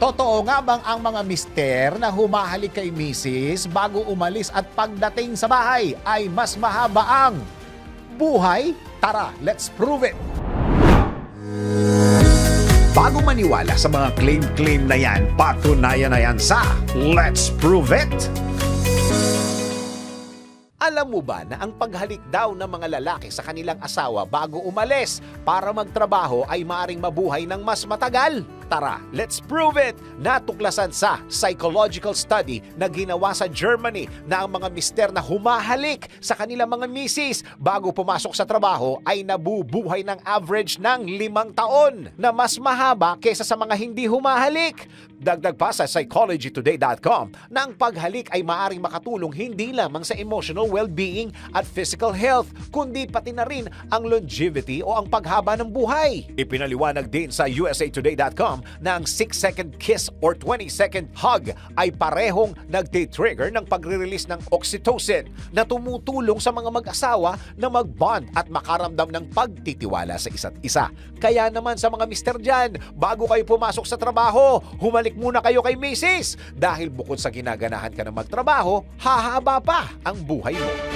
Totoo nga bang ang mga mister na humahalik kay misis bago umalis at pagdating sa bahay ay mas mahaba ang buhay? Tara, let's prove it! Bago maniwala sa mga claim-claim na yan, patunayan na yan sa Let's Prove It! Alam mo ba na ang paghalik daw ng mga lalaki sa kanilang asawa bago umalis para magtrabaho ay maaring mabuhay ng mas matagal? Tara, let's prove it! Natuklasan sa psychological study na ginawa sa Germany na ang mga mister na humahalik sa kanilang mga misis bago pumasok sa trabaho ay nabubuhay ng average ng limang taon na mas mahaba kesa sa mga hindi humahalik. Dagdag pa sa psychologytoday.com na ang paghalik ay maaring makatulong hindi lamang sa emotional well-being at physical health, kundi pati na rin ang longevity o ang paghaba ng buhay. Ipinaliwanag din sa usatoday.com na ang 6-second kiss or 20-second hug ay parehong nagtitrigger ng pagre-release ng oxytocin na tumutulong sa mga mag-asawa na mag-bond at makaramdam ng pagtitiwala sa isa't isa. Kaya naman sa mga mister dyan, bago kayo pumasok sa trabaho, humalik muna kayo kay misis dahil bukod sa ginaganahan ka na magtrabaho, hahaba pa ang buhay mo.